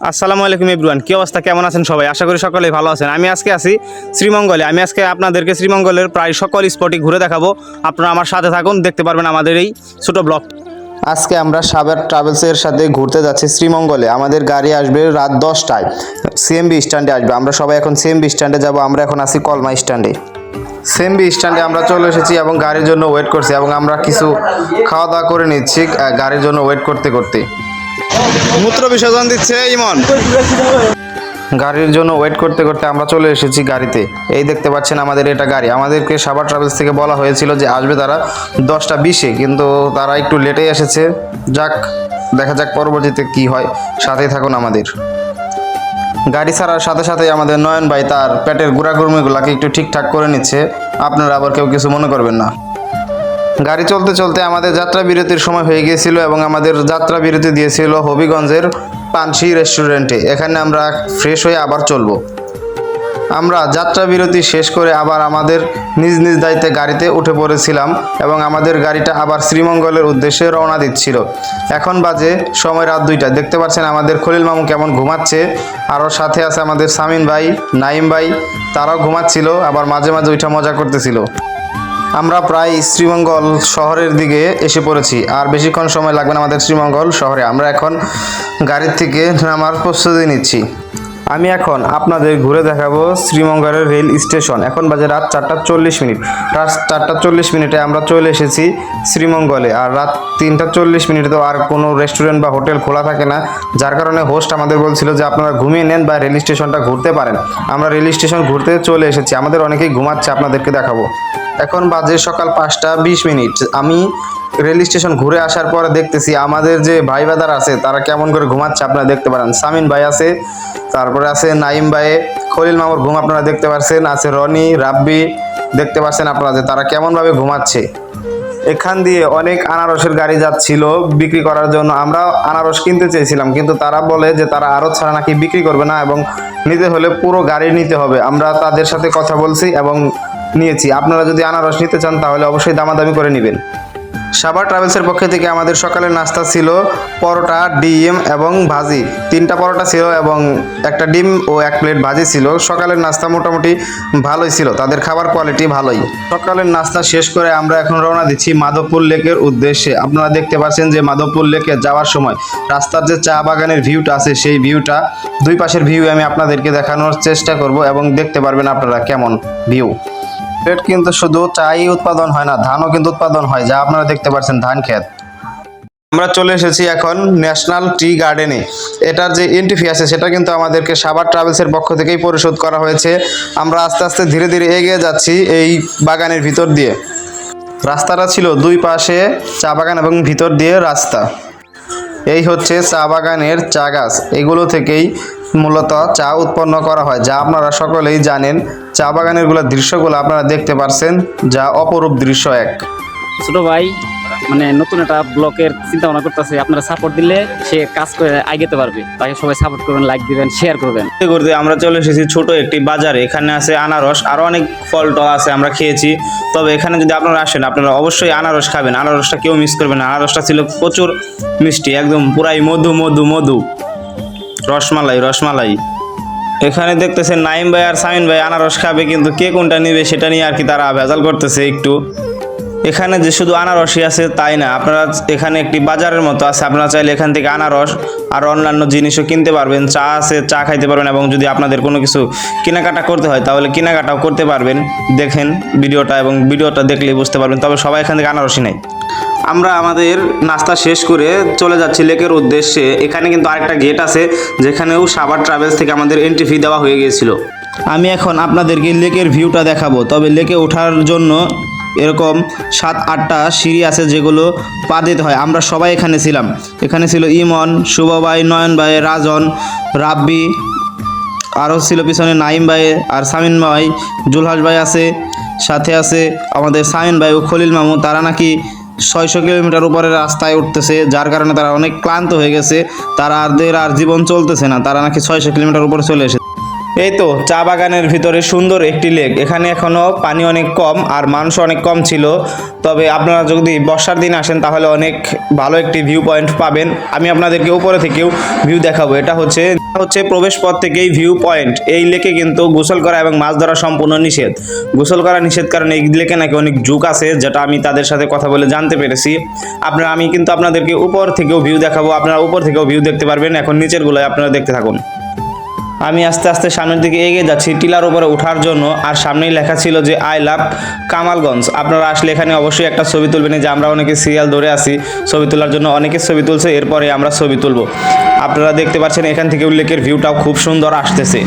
আসসালামু আলাইকুম এভরিওয়ান, কি অবস্থা? কেমন আছেন সবাই? আশা করি সকলেই ভালো আছেন। আমি আজকে আছি শ্রীমঙ্গলে। আমি আজকে আপনাদেরকে শ্রীমঙ্গলের প্রায় সকল স্পটই ঘুরে দেখাবো। আপনারা আমার সাথে থাকুন, দেখতে পারবেন আমাদের এই ছোট ব্লগ আজকে আমরা সাবের ট্রাভেলসের সাথে ঘুরতে যাচ্ছি শ্রীমঙ্গলে। আমাদের গাড়ি আসবে রাত দশটায়। সিএমবি স্ট্যান্ডে আসবে। আমরা সবাই এখন সিএমবি স্ট্যান্ডে যাব। আমরা এখন আছি কলমা স্ট্যান্ডে সিএমবি স্ট্যান্ডে আমরা চলে এসেছি এবং গাড়ির জন্য ওয়েট করছি এবং আমরা কিছু খাওয়া দাওয়া করে নিচ্ছি গাড়ির জন্য ওয়েট করতে করতে। মূত্র বিসর্জন দিচ্ছে ইমন। গাড়ির জন্য ওয়েট করতে করতে আমরা চলে এসেছি গাড়িতে। এই দেখতে পাচ্ছেন আমাদের এটা গাড়ি। আমাদেরকে সাবার ট্রাভেলস থেকে বলা হয়েছিল যে আসবে তারা দশটা বিশে, কিন্তু তারা একটু লেটেই এসেছে। যাক, দেখা যাক পরবর্তীতে কি হয়। সাথেই থাকুন আমাদের। গাড়ি ছাড়ার সাথে সাথেই আমাদের নয়ন ভাই তার পেটের গুঁড়াগুড়মিগুলাকে একটু ঠিকঠাক করে নিচ্ছে। আপনারা আবার কেউ কিছু মনে করবেন না। গাড়ি চলতে চলতে আমাদের যাত্রা বিরতির সময় হয়ে গিয়েছিল এবং আমাদের যাত্রা বিরতি দিয়েছিল হবিগঞ্জের পানসি রেস্টুরেন্টে। এখানে আমরা ফ্রেশ হয়ে আবার চলবো। আমরা যাত্রা বিরতি শেষ করে আবার আমাদের নিজ নিজ দায়িত্বে গাড়িতে উঠে পড়েছিলাম এবং আমাদের গাড়িটা আবার শ্রীমঙ্গলের উদ্দেশ্যে রওনা দিচ্ছিল। এখন বাজে সময় রাত দুইটা। দেখতে পাচ্ছেন আমাদের খলিল মামু কেমন ঘুমাচ্ছে। আরও সাথে আছে আমাদের সামিন ভাই, নাইম ভাই, তারাও ঘুমাচ্ছিল, আবার মাঝে মাঝে ওইটা মজা করতেছিল। আমরা প্রায় শ্রীমঙ্গল শহরের দিকে এসে পড়েছি। আর বেশিক্ষণ সময় লাগবে না আমাদের শ্রীমঙ্গল শহরে। আমরা এখন গাড়ির থেকে নামার প্রস্তুতি নিচ্ছি। আমি এখন আপনাদের ঘুরে দেখাবো শ্রীমঙ্গলের রেল স্টেশন। এখন বাজে রাত চারটা চল্লিশ মিনিট। রাত চারটা চল্লিশ মিনিটে আমরা চলে এসেছি শ্রীমঙ্গলে। আর রাত তিনটা চল্লিশ মিনিটে তো আর কোনো রেস্টুরেন্ট বা হোটেল খোলা থাকে না। যার কারণে হোস্ট আমাদের বলছিল যে, আপনারা ঘুমিয়ে নেন বা রেল স্টেশনটা ঘুরতে পারেন। আমরা রেল স্টেশন ঘুরতে চলে এসেছি। আমাদের অনেকেই ঘুমাচ্ছে, আপনাদেরকে দেখাবো। এখন বাজে সকাল পাঁচটা বিশ মিনিট। আমি রেল স্টেশন ঘুরে আসার পরে দেখতেছি আমাদের যে ভাই বাদার আছে, তারা কেমন করে ঘুমাচ্ছে আপনারা দেখতে পারেন। সামিন ভাই আছে, তারপরে আছে নাইম ভাই, খলিল মামুর ঘুম আপনারা দেখতে পাচ্ছেন আছে রনি, রাব্বি, দেখতে পাচ্ছেন আপনারা যে তারা কেমনভাবে ঘুমাচ্ছে। এখান দিয়ে অনেক আনারসের গাড়ি যাচ্ছিল বিক্রি করার জন্য আমরা আনারস কিনতে চেয়েছিলাম, কিন্তু তারা বলে যে তারা আরও ছাড়া নাকি বিক্রি করবে না এবং নিতে হলে পুরো গাড়ি নিতে হবে। আমরা তাদের সাথে কথা বলছি এবং নিয়েছি। আপনারা যদি আনারস নিতে চান তাহলে অবশ্যই দামাদামি করে নেবেন। সাবার ট্রাভেলসের পক্ষ থেকে আমাদের সকালের নাস্তা ছিল পরোটা, ডিম এবং ভাজি। তিনটা পরোটা ছিল এবং একটা ডিম ও এক প্লেট ভাজি ছিল। সকালের নাস্তা মোটামুটি ভালোই ছিল। তাদের খাবার কোয়ালিটি ভালোই। সকালের নাস্তা শেষ করে আমরা এখন রওনা দিচ্ছি মাধবপুর লেকের উদ্দেশ্যে। আপনারা দেখতে পাচ্ছেন যে মাধবপুর লেকে যাওয়ার সময় রাস্তার যে চা বাগানের ভিউটা আছে, সেই ভিউটা দুই পাশের ভিউ আমি আপনাদেরকে দেখানোর চেষ্টা করব এবং দেখতে পারবেন আপনারা কেমন ভিউ পেট কিন্তু শুধু চাই উৎপাদন হয় না, ধানও কিন্তু উৎপাদন হয়, যা আপনারা দেখতে পাচ্ছেন ধান ক্ষেত। আমরা চলে এসেছি এখন ন্যাশনাল টি গার্ডেনে। এটার যে এন্ট্রি ফি আছে, সেটা কিন্তু আমাদেরকে সাবার ট্রাভেলসের পক্ষ থেকেই পরিশোধ করা হয়েছে। আমরা আস্তে আস্তে ধীরে ধীরে এগিয়ে যাচ্ছি এই বাগানের ভিতর দিয়ে। রাস্তাটা ছিল দুই পাশে চা বাগান এবং ভিতর দিয়ে রাস্তা। এই হচ্ছে চা বাগানের চা গাছ। এগুলো থেকেই মূলত চা উৎপন্ন করা হয়, যা আপনারা সকলেই জানেন। চা বাগানেরগুলা দৃশ্যগুলো আপনারা দেখতে পারছেন যা অপরূপ দৃশ্য এক। ছোট ভাই মানে নতুন একটা ব্লকের চিন্তা ভাবনা করতেছে আপনারা সাপোর্ট দিলে সে কাজ করে আগাতে পারবে। তাকে সবাই সাপোর্ট করবেন লাইক দিবেন শেয়ার করবেন। ঘুরতে আমরা চলে এসেছি ছোট একটি বাজারে এখানে আছে আনারস আরও অনেক ফল টল আছে আমরা খেয়েছি। তবে এখানে যদি আপনারা আসেন আপনারা অবশ্যই আনারস খাবেন। আনারসটা কেউ মিস করবেন না আনারসটা ছিল প্রচুর মিষ্টি একদম পুরাই মধু মধু মধু। রসমালাই রসমালাই। এখানে দেখতেছেন নাইম ভাই আর সামিন ভাই আনারস খাবে, কিন্তু কে কোনটা নেবে সেটা নিয়ে আর কি তারা ভেজাল করতেছে একটু। এখানে যে শুধু আনারসই আছে তাই না, আপনারা এখানে একটি বাজারের মতো আছে, আপনারা চাইলে এখান থেকে আনারস আর অন্যান্য জিনিসও কিনতে পারবেন, চা আছে, চা খাইতে পারবেন এবং যদি আপনাদের কোনো কিছু কেনাকাটা করতে হয় তাহলে কেনাকাটাও করতে পারবেন। দেখেন ভিডিওটা এবং ভিডিওটা দেখলেই বুঝতে পারবেন, তবে সবাই এখান থেকে আনারসই নেই আমরা আমাদের নাস্তা শেষ করে চলে যাচ্ছি লেকের উদ্দেশ্যে। এখানে কিন্তু আরেকটা গেট আছে, যেখানেও সাবার ট্রাভেলস থেকে আমাদের এন্ট্রি ফি দেওয়া হয়ে গিয়েছিল। আমি এখন আপনাদেরকে লেকের ভিউটা দেখাবো, তবে লেকে ওঠার জন্য এরকম সাত, আটটা সিঁড়ি আছে যেগুলো পা দিতে হয়। আমরা সবাই এখানে ছিলাম। এখানে ছিল ইমন শুভ ভাই নয়ন ভাই রাজন, রাব্বি, আরও ছিল পিছনে নাইম ভাই আর সামিন ভাই, জুলহাস ভাই আছে, সাথে আছে আমাদের সামিন ভাই ও খলিল মামু। তারা নাকি ছয়শো কিলোমিটার উপরে রাস্তায় উঠতেছে, যার কারণে তারা অনেক ক্লান্ত হয়ে গেছে। তারা আর আর জীবন চলতেছে না, তারা নাকি ছয়শো কিলোমিটার উপরে চলে এসেছে। এই তো চা বাগানের ভিতরে সুন্দর একটি লেক। এখানে এখনও পানি অনেক কম আর মানুষ অনেক কম ছিল। তবে আপনারা যদি বর্ষার দিন আসেন, তাহলে অনেক ভালো একটি ভিউ পয়েন্ট পাবেন। আমি আপনাদেরকে উপরে থেকেও ভিউ দেখাবো। এটা হচ্ছে হচ্ছে প্রবেশ পথ থেকেই ভিউ পয়েন্ট এই লেকে কিন্তু গোসল করা এবং মাছ ধরা সম্পূর্ণ নিষেধ। গোসল করা নিষেধ কারণ এই লেকে নাকি অনেক ঝুঁক আছে, যেটা আমি তাদের সাথে কথা বলে জানতে পেরেছি। আপনারা, আমি কিন্তু আপনাদেরকে উপর থেকেও ভিউ দেখাবো। আপনারা উপর থেকেও ভিউ দেখতে পারবেন। এখন নিচের গুলোয় আপনারা দেখতে থাকুন। আমি আস্তে আস্তে সামনের দিকে এগিয়ে যাচ্ছি টিলার উপরে ওঠার জন্য, আর সামনেই লেখা ছিল যে, আই লাভ কামালগঞ্জ। আপনারা আসলে এখানে অবশ্যই একটা ছবি তুলবেন যে আমরা অনেকে সিরিয়াল ধরে আসি ছবি তোলার জন্য অনেকে ছবি তুলছে, এরপরে আমরা ছবি তুলব। আপনারা দেখতে পাচ্ছেন এখান থেকে উল্লেখের ভিউটাও খুব সুন্দর আসতেছে।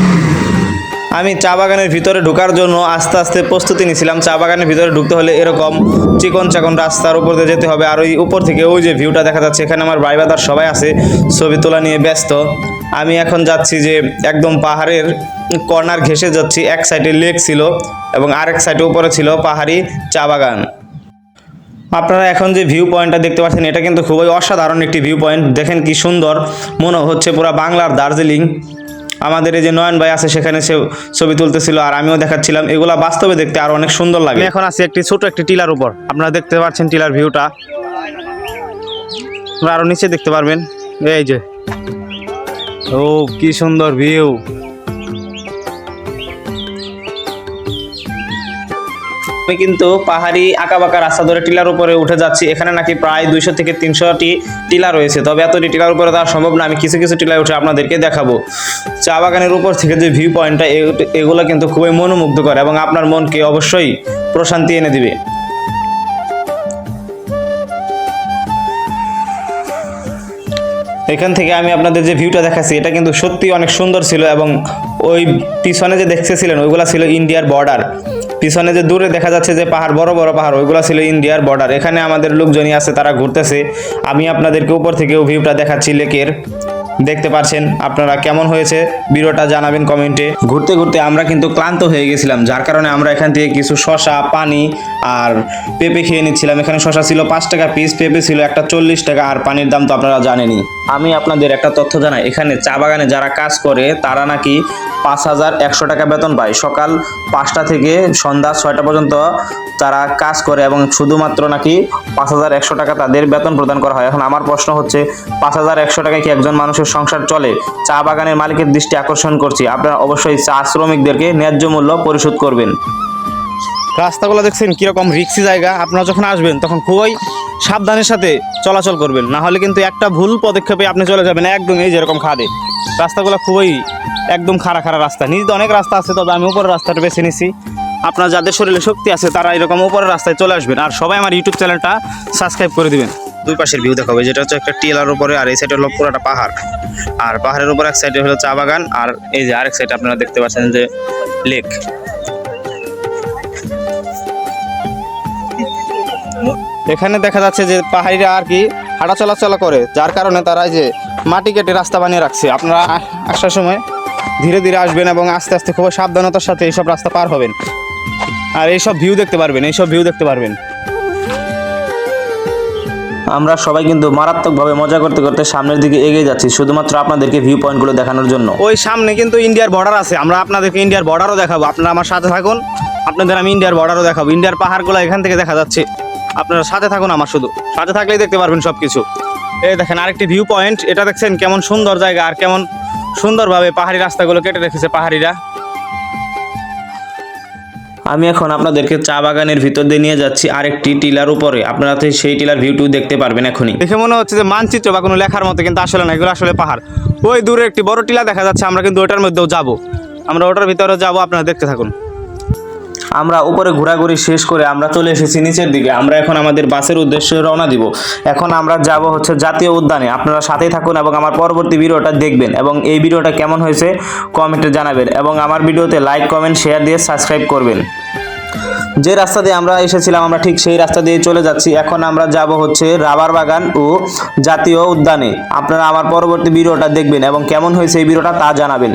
আমি চা বাগানের ভিতরে ঢোকার জন্য আস্তে আস্তে প্রস্তুতি নিয়েছিলাম। চা বাগানের ভিতরে ঢুকতে হলে এরকম চিকন চাকন রাস্তার উপর দিয়ে যেতে হবে। আর ওই উপর থেকে ওই যে ভিউটা দেখা যাচ্ছে, এখানে আমার ভাই বাদার সবাই আছে, ছবি তোলা নিয়ে ব্যস্ত। আমি এখন যাচ্ছি যে একদম পাহাড়ের কর্নার ঘেসে যাচ্ছি। এক সাইডে লেক ছিল এবং আরেক সাইডে উপরে ছিল পাহাড়ি চা বাগান। আপনারা এখন যে ভিউ পয়েন্টটা দেখতে পাচ্ছেন, এটা কিন্তু খুবই অসাধারণ একটি ভিউ পয়েন্ট দেখেন কি সুন্দর, মনে হচ্ছে পুরো বাংলার দার্জিলিং। আমাদের এই যে নয়ন ভাই আছে সেখানে সে ছবি তুলতেছিল আর আমিও দেখাচ্ছিলাম। এগুলা বাস্তবে দেখতে আর অনেক সুন্দর লাগে। এখন আছি একটি ছোট একটি টিলার উপর। আপনারা দেখতে পাচ্ছেন টিলার ভিউটা। আপনারা আরও নিচে দেখতে পারবেন। এই যে। ও কি সুন্দর ভিউ। আমি কিন্তু পাহাড়ি আঁকাবাঁকা রাস্তা ধরে টিলার উপরে উঠে যাচ্ছি। এখানে নাকি প্রায় দুইশো থেকে তিনশোটি টিলা রয়েছে। তবে এতটি টিলার উপরে দেওয়া সম্ভব না। আমি কিছু কিছু টিলায় উঠে আপনাদেরকে দেখাবো। চা বাগানের উপর থেকে যে ভিউ পয়েন্টটা এগুলো কিন্তু খুবই মনোমুগ্ধকর এবং আপনার মনকে অবশ্যই প্রশান্তি এনে দিবে। এখান থেকে আমি আপনাদের যে ভিউটা দেখাচ্ছি, এটা কিন্তু সত্যি অনেক সুন্দর ছিল এবং ওই পিছনে যে দেখতেছিলেন, ওইগুলো ছিল ইন্ডিয়ার বর্ডার পিছনে যে দূরে দেখা যাচ্ছে যে পাহাড়, বড় বড় পাহাড়, ওইগুলো ছিল ইন্ডিয়ার বর্ডার এখানে আমাদের লোকজনই আছে, তারা ঘুরতেছে। আমি আপনাদেরকে উপর থেকেও ভিউটা দেখাচ্ছি, লেকের। দেখতে পাচ্ছেন আপনারা কেমন হয়েছে? ভিডিওটা জানাবেন কমেন্টে। ঘুরতে ঘুরতে আমরা কিন্তু ক্লান্ত হয়ে গেছিলাম, যার কারণে আমরা এখান থেকে কিছু শশা পানি আর পেঁপে খেয়ে নিচ্ছিলাম। এখানে শশা ছিল পাঁচ টাকা পিস পেঁপে ছিল একটা চল্লিশ টাকা, আর পানির দাম তো আপনারা জানেনই। আমি আপনাদের একটা তথ্য জানাই, এখানে চা বাগানে যারা কাজ করে, তারা নাকি পাঁচ হাজার একশো টাকা বেতন পায়। সকাল পাঁচটা থেকে সন্ধ্যা ছয়টা পর্যন্ত তারা কাজ করে এবং শুধুমাত্র নাকি পাঁচ হাজার একশো টাকা তাদের বেতন প্রদান করা হয়। এখন আমার প্রশ্ন হচ্ছে, পাঁচ হাজার একশো টাকায় কি একজন মানুষের সংসার চলে? চা বাগানের মালিকের দৃষ্টি আকর্ষণ করছি। আপনারা অবশ্যই চা শ্রমিকদেরকে ন্যায্য মূল্য পরিশোধ করবেন। রাস্তাগুলো দেখছেন কীরকম রিক্সি জায়গা। আপনারা যখন আসবেন, তখন খুবই সাবধানের সাথে চলাচল করবেন। না হলে কিন্তু একটা ভুল পদক্ষেপে আপনি চলে যাবেন একদম এই যেরকম খাদে। রাস্তাগুলো খুবই একদম খাড়া খাড়া রাস্তা। নিজে অনেক রাস্তা আছে, তবে আমি উপরের রাস্তাটা বেছে নিছি। আপনার যাদের শরীরে শক্তি আছে, তারা এরকম উপরের রাস্তায় চলে আসবেন। আর সবাই আমার ইউটিউব চ্যানেলটা সাবস্ক্রাইব করে দিবেন। দুই পাশের ভিউ দেখাবে যেটা হচ্ছে একটা টিলার উপরে, আর এই সাইডে হলো পুরোটা পাহাড়। আর পাহাড়ের উপর এক সাইডে হলো চা বাগান, আর এই যে আরেক সাইডে আপনারা দেখতে পাচ্ছেন যে লেক এখানে দেখা যাচ্ছে যে পাহাড়িরা আর কি হাঁটা চলাচলা করে, যার কারণে তারা এই যে মাটি কেটে রাস্তা বানিয়ে রাখছে। আপনারা আসার সময় ধীরে ধীরে আসবেন এবং আস্তে আস্তে খুব সাবধানতার সাথে এইসব রাস্তা পার হবেন। আর এইসব ভিউ দেখতে পারবেন এইসব ভিউ দেখতে পারবেন। আমরা সবাই কিন্তু মারাত্মকভাবে মজা করতে করতে সামনের দিকে এগিয়ে যাচ্ছি শুধুমাত্র আপনাদেরকে ভিউ পয়েন্টগুলো দেখানোর জন্য। ওই সামনে কিন্তু ইন্ডিয়ার বর্ডার আছে আমরা আপনাদেরকে ইন্ডিয়ার বর্ডারও দেখাবো। আপনারা আমার সাথে থাকুন আপনাদের আমি ইন্ডিয়ার বর্ডারও দেখাবো। ইন্ডিয়ার পাহাড়গুলো এখান থেকে দেখা যাচ্ছে। আপনারা সাথে থাকুন আমার শুধু। সাথে থাকলেই দেখতে পারবেন সব কিছু এই দেখেন আরেকটি ভিউ পয়েন্ট এটা দেখছেন কেমন সুন্দর জায়গা আর কেমন সুন্দরভাবে পাহাড়ি রাস্তাগুলো কেটে রেখেছে পাহাড়িরা। আমি এখন আপনাদেরকে চা বাগানের ভিতর দিয়ে নিয়ে যাচ্ছি আরেকটি টিলার উপরে। আপনারা তো সেই টিলার ভিউটু দেখতে পারবেন এখনই। দেখে মনে হচ্ছে যে মানচিত্র বা কোনো লেখার মতো কিন্তু আসলে না এগুলো আসলে পাহাড়। ওই দূরে একটি বড় টিলা দেখা যাচ্ছে আমরা কিন্তু ওটার মধ্যেও যাব। আমরা ওটার ভিতরে যাব আপনারা দেখতে থাকুন। আমরা উপরে ঘোরাঘুরি শেষ করে আমরা চলে এসেছি নিচের দিকে। আমরা এখন আমাদের বাসের উদ্দেশ্যে রওনা দিব। এখন আমরা যাব হচ্ছে জাতীয় উদ্যানে। আপনারা সাথেই থাকুন এবং আমার পরবর্তী ভিডিওটা দেখবেন এবং এই ভিডিওটা কেমন হয়েছে কমেন্টে জানাবেন এবং আমার ভিডিওতে লাইক কমেন্ট শেয়ার দিয়ে সাবস্ক্রাইব করবেন। যে রাস্তা দিয়ে আমরা এসেছিলাম, আমরা ঠিক সেই রাস্তা দিয়ে চলে যাচ্ছি। এখন আমরা যাব হচ্ছে রাবার বাগান ও জাতীয় উদ্যানে। আপনারা আমার পরবর্তী ভিডিওটা দেখবেন এবং কেমন হয়েছে এই ভিডিওটা তা জানাবেন।